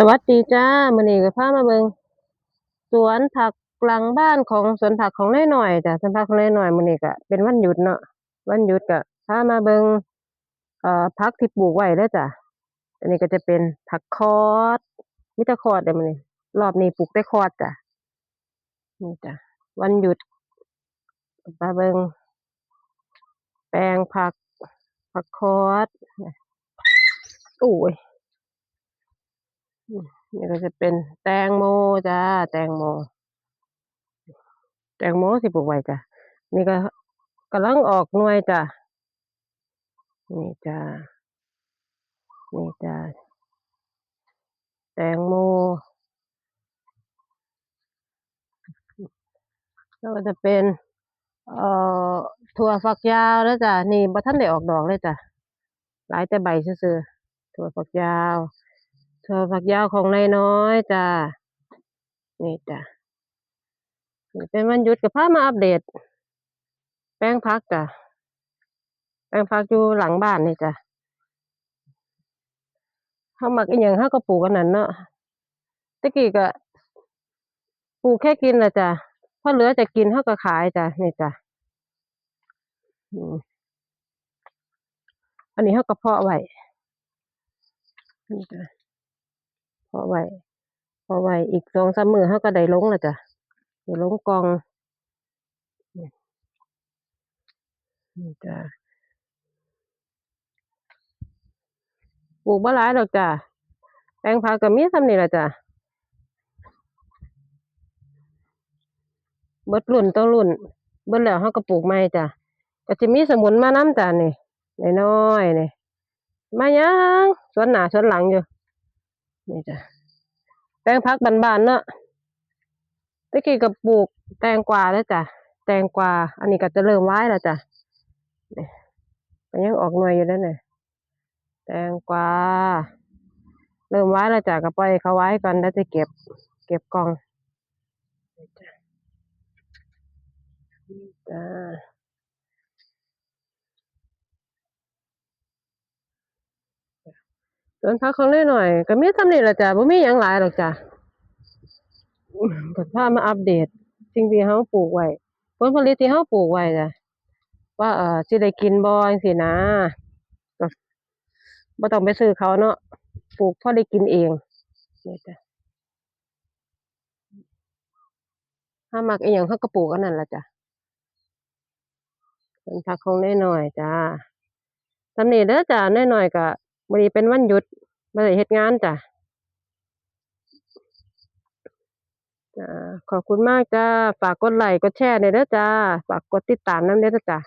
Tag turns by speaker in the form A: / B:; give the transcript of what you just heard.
A: สวัสดีจ้ามื้อนี้ก็พามาเบิงสวนผักหลังบ้านของสวนผักของนายน้อยจ้ะสวนผักของนายน้อยมื้อนี้ก็เป็นวันหยุดเนาะวันหยุดก็พามาเบิงเอ่อผักที่ปลูกไว้เด้อจ้ะอันนี้ก็จะเป็นผักคอสมีแต่คอสเด้อมื้อนี้รอบนี้ปลูกแต่คอสจ้ะนี่จ้ะวันหยุดมาเบิงแปลงผักผักคอสโอ้ย นี่ก็จะเป็นแตงโมจ้าแตงโม แตงโมสิปลูกไว้จ้ะนี่ก็กำลังออกหน่วยจ้ะนี่จ้านี่จ้าแตงโมแล้วก็จะเป็นเอ่อถั่วฝักยาวแล้วจ้ะนี่บ่ทันได้ออกดอกเลยจ้ะหลายแต่ใบซื่อๆถั่วฝักยาว ถั่วฝักยาวของนายน้อยจ้ะนี่จ้ะนี่เป็นวันหยุดก็พามาอัปเดต แปลงผักจ้ะแปลงผักอยู่หลังบ้านนี่จ้ะเฮามักอิหยังเฮาก็ปลูกอันนั้นเนาะต่กี้ก็ปลูกแค่กินละจ้ะพอเหลือจะกินเฮาก็ขายจ้ะนี่จ้ะอันนี้เฮาก็เพาะไว้นี่จ้ะาะไว้เพาะไว้อีก2-3มื้อเฮาก็ได้ลงแล้วจ้ะได้ลงกองนี่จ้ะปลูกบ่หลายดอกจ้ะแปลงผักก็มีส่ำนี้ล่ะจ้ะเบิดรุ่นต่อรุ่น เบิดแล้วเฮาก็ปลูกใหม่จ้ะก็สิมีสมุนมานำจ้ะนี่น้อยๆนี่มาหยังสวนหน้าสวนหลังอยู่ นี่จ้ะแปลงผักบานๆเนาะต่กี้ก็ปลูกแตงกวาเด้อจ้ะแตงกวาอันนี้ก็จะเริ่มหวายแล้วจ้ะนี่ก็ยังออกหน่วยอยู่เด้อนี่ยแตงกวาเริ่มหวายแล้วจ้ะก็ปล่อยเขาหวายก่อนแล้วจะเก็บ เก็บกล่องจ้ะนี่จ้ะ สวนผักของนายน้อยก็มีส่ำนี้ล่ะจ้ะบ่มีหยังหลายดอกจ้ะอือก็พามาอัปเดตสิ่งที่เราปลูกไว้ผลผลิตที่เราปลูกไว้จ้ะว่าเออสิได้กินบ่จั่งซี้นะก็บ่ต้องไปซื้อเขาเนาะปลูกพอได้กินเองนี่จ้ะเรามักอิหยังเราก็ปลูกอันนั้นล่ะจ้ะสวนผักของนายน้อยจ้ะส่ำนี้เด้อจ้ะนายน้อยก็ มันี้เป็นวันหยุดบ่ได้เหตุงานจ้ะขอบคุณมากจ้ะฝากกดไลค์กดแชร์ในเด้อจ้ะฝากกดติดตามนำเด้อจ้ะ